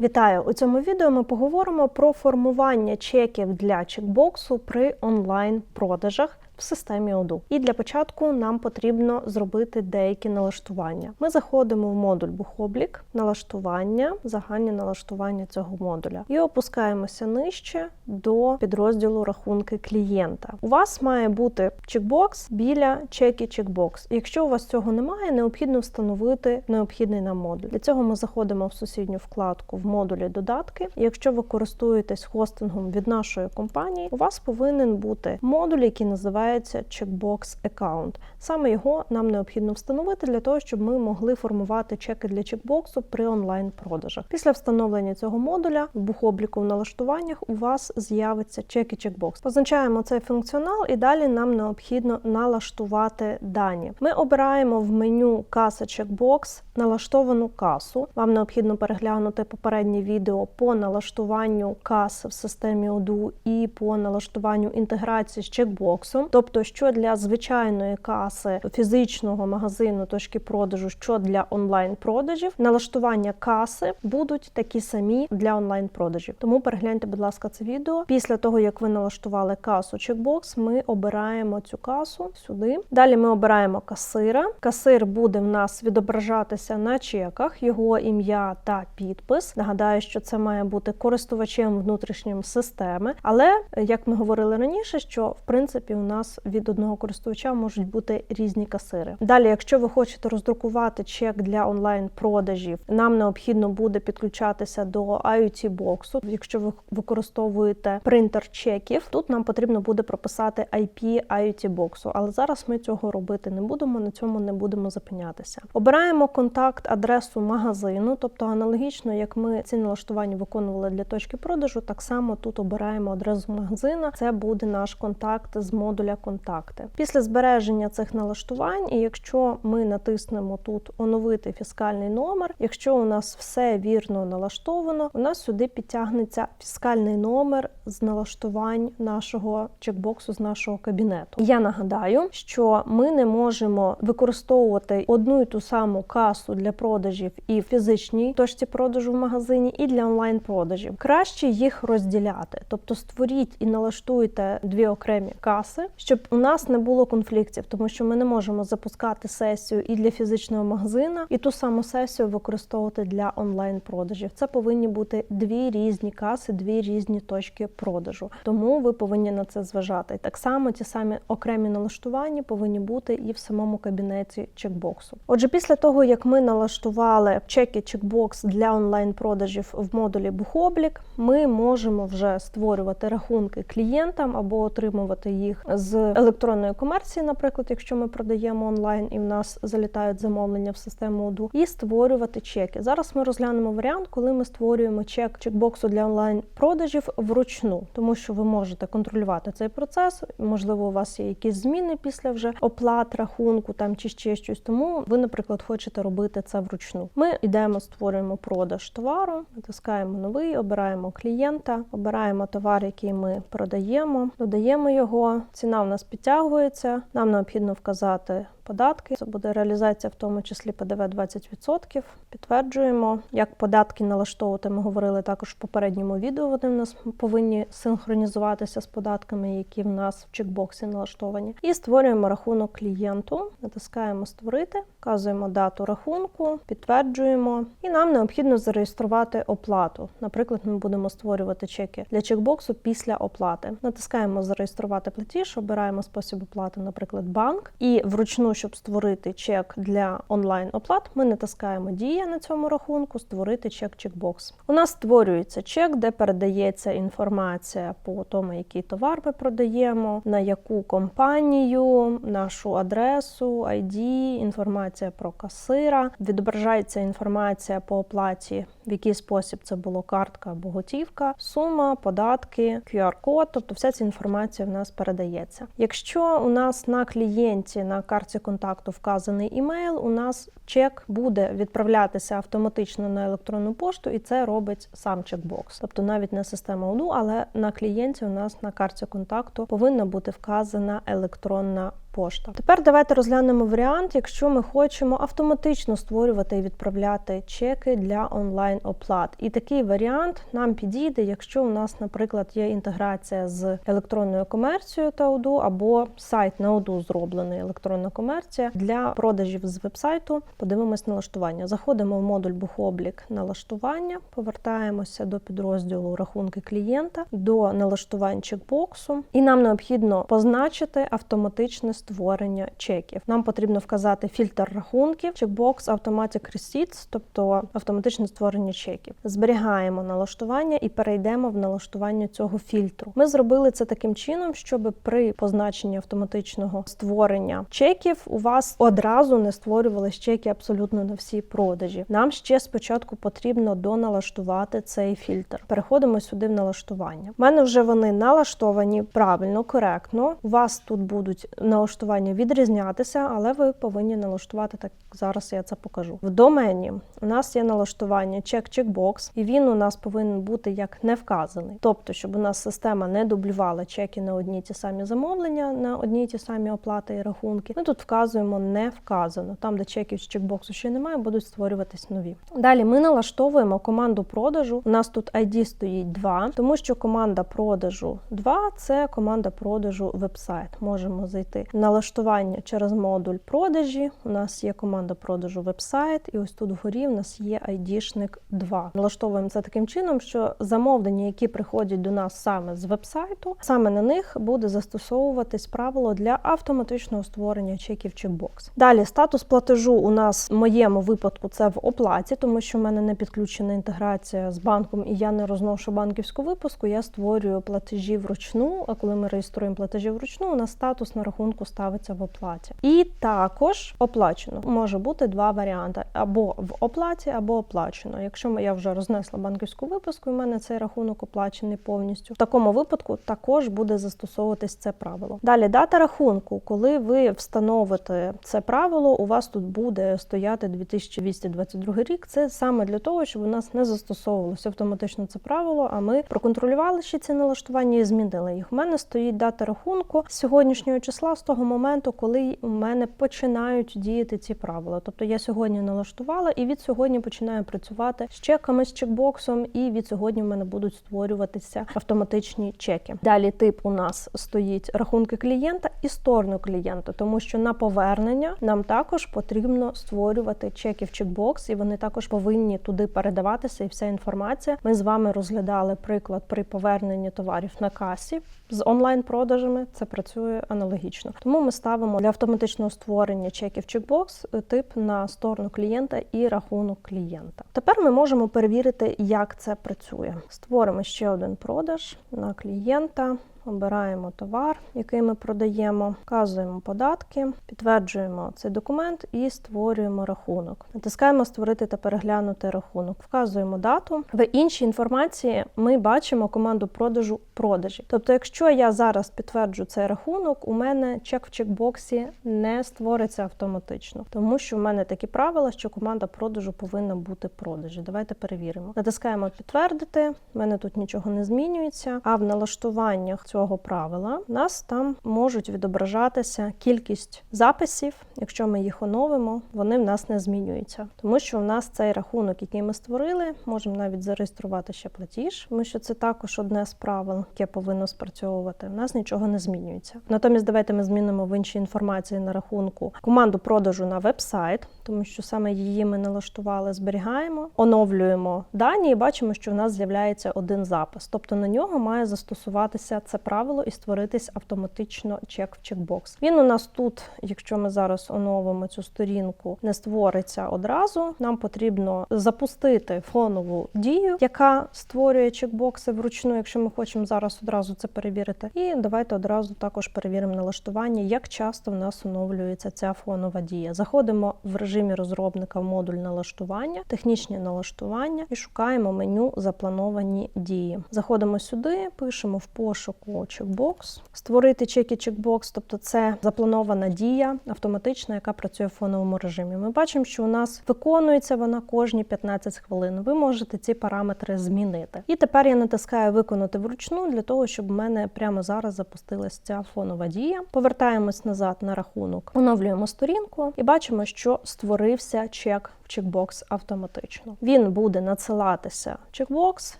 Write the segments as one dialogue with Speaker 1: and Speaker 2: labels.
Speaker 1: Вітаю! У цьому відео ми поговоримо про формування чеків для чекбоксу при онлайн-продажах в системі Odoo. І для початку нам потрібно зробити деякі налаштування. Ми заходимо в модуль Бухоблік, налаштування, загальні налаштування цього модуля і опускаємося нижче до підрозділу рахунки клієнта. У вас має бути чекбокс біля чеки чекбокс. Якщо у вас цього немає, необхідно встановити необхідний нам модуль. Для цього ми заходимо в сусідню вкладку в модулі додатки. Якщо ви користуєтесь хостингом від нашої компанії, у вас повинен бути модуль, який називається Checkbox Account. Саме його нам необхідно встановити для того, щоб ми могли формувати чеки для чекбоксу при онлайн-продажах. Після встановлення цього модуля в бухобліку в налаштуваннях у вас з'явиться чеки чекбокс. Позначаємо цей функціонал, і далі нам необхідно налаштувати дані. Ми обираємо в меню каса чекбокс налаштовану касу. Вам необхідно переглянути попереднє відео по налаштуванню каси в системі Odoo і по налаштуванню інтеграції з чекбоксом. Тобто, що для звичайної каси фізичного магазину точки продажу, що для онлайн-продажів, налаштування каси будуть такі самі для онлайн-продажів. Тому перегляньте, будь ласка, це відео. Після того, як ви налаштували касу чекбокс, ми обираємо цю касу сюди. Далі ми обираємо касира. Касир буде в нас відображатися на чеках, його ім'я та підпис. Нагадаю, що це має бути користувачем внутрішнім системи. Але як ми говорили раніше, що в принципі у нас від одного користувача можуть бути різні касири. Далі, якщо ви хочете роздрукувати чек для онлайн-продажів, нам необхідно буде підключатися до IoT боксу. Якщо ви використовуєте принтер чеків, тут нам потрібно буде прописати IP IoT боксу. Але зараз ми цього робити не будемо, на цьому не будемо зупинятися. Обираємо контакт, адресу магазину, тобто аналогічно, як ми ці налаштування виконували для точки продажу, так само тут обираємо адресу магазина. Це буде наш контакт з модуля контакти. Після збереження цих налаштувань, і якщо ми натиснемо тут оновити фіскальний номер, якщо у нас все вірно налаштовано, у нас сюди підтягнеться фіскальний номер з налаштувань нашого чекбоксу з нашого кабінету. Я нагадаю, що ми не можемо використовувати одну і ту саму касу для продажів і в фізичній точці продажу в магазині, і для онлайн-продажів. Краще їх розділяти, тобто створіть і налаштуйте дві окремі каси, щоб у нас не було конфліктів, тому що ми не можемо запускати сесію і для фізичного магазина, і ту саму сесію використовувати для онлайн-продажів. Це повинні бути дві різні каси, дві різні точки продажу. Тому ви повинні на це зважати. Так само ті самі окремі налаштування повинні бути і в самому кабінеті чекбоксу. Отже, після того як ми налаштували чеки чекбокс для онлайн-продажів в модулі Бухоблік, ми можемо вже створювати рахунки клієнтам або отримувати їх з електронної комерції, наприклад, якщо ми продаємо онлайн і в нас залітають замовлення в систему Odoo, і створювати чеки. Зараз ми розглянемо варіант, коли ми створюємо чек чекбоксу для онлайн-продажів вручну, тому що ви можете контролювати цей процес. Можливо, у вас є якісь зміни після вже оплат рахунку там чи ще щось. Тому ви, наприклад, хочете робити це вручну. Ми йдемо, створюємо продаж товару, натискаємо новий, обираємо клієнта, обираємо товар, який ми продаємо, додаємо його. Ціна у нас підтягується. Нам необхідно вказати податки. Це буде реалізація, в тому числі ПДВ 20%. Підтверджуємо, як податки налаштовувати. Ми говорили також в попередньому відео. Вони в нас повинні синхронізуватися з податками, які в нас в чекбоксі налаштовані. І створюємо рахунок клієнту. Натискаємо Створити, вказуємо дату рахунку, підтверджуємо, і нам необхідно зареєструвати оплату. Наприклад, ми будемо створювати чеки для чекбоксу після оплати. Натискаємо Зареєструвати платіж, обираємо спосіб оплати, наприклад, банк, і вручну щоб створити чек для онлайн-оплат, ми натискаємо Дія на цьому рахунку, створити чек чекбокс. У нас створюється чек, де передається інформація по тому, який товар ми продаємо, на яку компанію, нашу адресу, ID, інформація про касира. Відображається інформація по оплаті, в який спосіб це було картка або готівка, сума, податки, QR-код, тобто вся ця інформація в нас передається. Якщо у нас на клієнті на карті контакту вказаний імейл, у нас чек буде відправлятися автоматично на електронну пошту, і це робить сам чекбокс. Тобто навіть не система ОДУ, але на клієнті у нас на карті контакту повинна бути вказана електронна Укрпошта. Тепер давайте розглянемо варіант, якщо ми хочемо автоматично створювати і відправляти чеки для онлайн оплат. І такий варіант нам підійде, якщо у нас, наприклад, є інтеграція з електронною комерцією та ОДУ, або сайт на ОДУ зроблений електронна комерція для продажів з вебсайту. Подивимось налаштування. Заходимо в модуль бухоблік налаштування, повертаємося до підрозділу рахунки клієнта, до налаштувань чекбоксу, і нам необхідно позначити автоматичне створення чеків. Нам потрібно вказати фільтр рахунків, чекбокс Automatic Receipts, тобто автоматичне створення чеків. Зберігаємо налаштування і перейдемо в налаштування цього фільтру. Ми зробили це таким чином, щоб при позначенні автоматичного створення чеків у вас одразу не створювались чеки абсолютно на всі продажі. Нам ще спочатку потрібно доналаштувати цей фільтр. Переходимо сюди в налаштування. У мене вже вони налаштовані правильно, коректно. У вас тут будуть налаштування відрізнятися, але ви повинні налаштувати так. Зараз я це покажу. В домені у нас є налаштування чек-чекбокс, і він у нас повинен бути як не вказаний. Тобто, щоб у нас система не дублювала чеки на одні ті самі замовлення, на одні й ті самі оплати і рахунки. Ми тут вказуємо не вказано. Там, де чеків з чекбоксу ще немає, будуть створюватись нові. Далі ми налаштовуємо команду продажу. У нас тут ID стоїть 2, тому що команда продажу 2 це команда продажу вебсайт. Можемо зайти налаштування через модуль продажі. У нас є команда продажу вебсайт, і ось тут вгорі у нас є ID-шник 2. Налаштовуємо це таким чином, що замовлення, які приходять до нас саме з вебсайту, саме на них буде застосовуватись правило для автоматичного створення чеків чекбокс. Далі статус платежу у нас в моєму випадку це в оплаті, тому що в мене не підключена інтеграція з банком, і я не розношу банківську випуску. Я створюю платежі вручну. А коли ми реєструємо платежі вручну, у нас статус на рахунку ставиться в оплаті. І також оплачено може бути два варіанти: або в оплаті, або оплачено. Якщо я вже рознесла банківську випуску, і в мене цей рахунок оплачений повністю. В такому випадку також буде застосовуватись це правило. Далі дата рахунку, коли ви встановите це правило, у вас тут буде стояти 2222 рік. Це саме для того, щоб у нас не застосовувалося автоматично це правило. А ми проконтролювали ще ці налаштування і змінили їх. У мене стоїть дата рахунку сьогоднішнього числа з того моменту, коли у мене починають діяти ці правила. Тобто я сьогодні налаштувала і від сьогодні починаю працювати з чеками, з чекбоксом, і від сьогодні в мене будуть створюватися автоматичні чеки. Далі тип у нас стоїть рахунки клієнта і сторону клієнта, тому що на повернення нам також потрібно створювати чеки в чекбокс, і вони також повинні туди передаватися. І вся інформація. Ми з вами розглядали приклад при поверненні товарів на касі з онлайн-продажами. Це працює аналогічно. Тому ми ставимо для автоматичного створення чеків чекбокс тип на сторону клієнта і рахунок клієнта. Тепер ми можемо перевірити, як це працює. Створимо ще один продаж на клієнта. Обираємо товар, який ми продаємо, вказуємо податки, підтверджуємо цей документ і створюємо рахунок. Натискаємо Створити та переглянути рахунок. Вказуємо дату. В іншій інформації ми бачимо команду продажу продажі. Тобто, якщо я зараз підтверджу цей рахунок, у мене чек в чекбоксі не створиться автоматично, тому що в мене такі правила, що команда продажу повинна бути продажі. Давайте перевіримо. Натискаємо підтвердити. У мене тут нічого не змінюється. А в налаштуваннях цього правила у нас там можуть відображатися кількість записів. Якщо ми їх оновимо, вони в нас не змінюються, тому що в нас цей рахунок, який ми створили, можемо навіть зареєструвати ще платіж, тому що це також одне з правил, яке повинно спрацьовувати. У нас нічого не змінюється. Натомість, давайте ми змінимо в іншій інформації на рахунку команду продажу на веб-сайт, тому що саме її ми налаштували, зберігаємо, оновлюємо дані і бачимо, що в нас з'являється один запис. Тобто на нього має застосуватися це правило і створитись автоматично чек в чекбокс. Він у нас тут, якщо ми зараз оновимо цю сторінку, не створиться одразу. Нам потрібно запустити фонову дію, яка створює чекбокси вручну, якщо ми хочемо зараз одразу це перевірити. І давайте одразу також перевіримо налаштування, як часто в нас оновлюється ця фонова дія. Заходимо в режимі розробника в модуль налаштування, технічні налаштування і шукаємо меню заплановані дії. Заходимо сюди, пишемо в пошуку чекбокс. Створити чеки чекбокс, тобто це запланована дія автоматична, яка працює в фоновому режимі. Ми бачимо, що у нас виконується вона кожні 15 хвилин. Ви можете ці параметри змінити. І тепер я натискаю виконати вручну для того, щоб в мене прямо зараз запустилась ця фонова дія. Повертаємось назад на рахунок, оновлюємо сторінку і бачимо, що створився чек чекбокс автоматично. Він буде надсилатися чекбокс,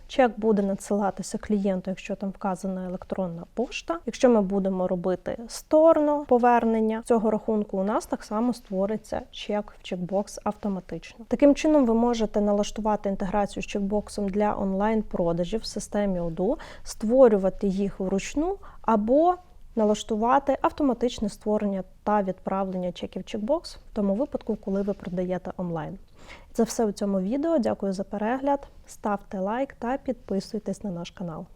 Speaker 1: чек буде надсилатися клієнту, якщо там вказана електронна пошта. Якщо ми будемо робити сторно повернення цього рахунку, у нас так само створиться чек в чекбокс автоматично. Таким чином, ви можете налаштувати інтеграцію з чекбоксом для онлайн-продажів в системі Odoo, створювати їх вручну або налаштувати автоматичне створення та відправлення чеків чекбокс в тому випадку, коли ви продаєте онлайн. Це все у цьому відео. Дякую за перегляд. Ставте лайк та підписуйтесь на наш канал.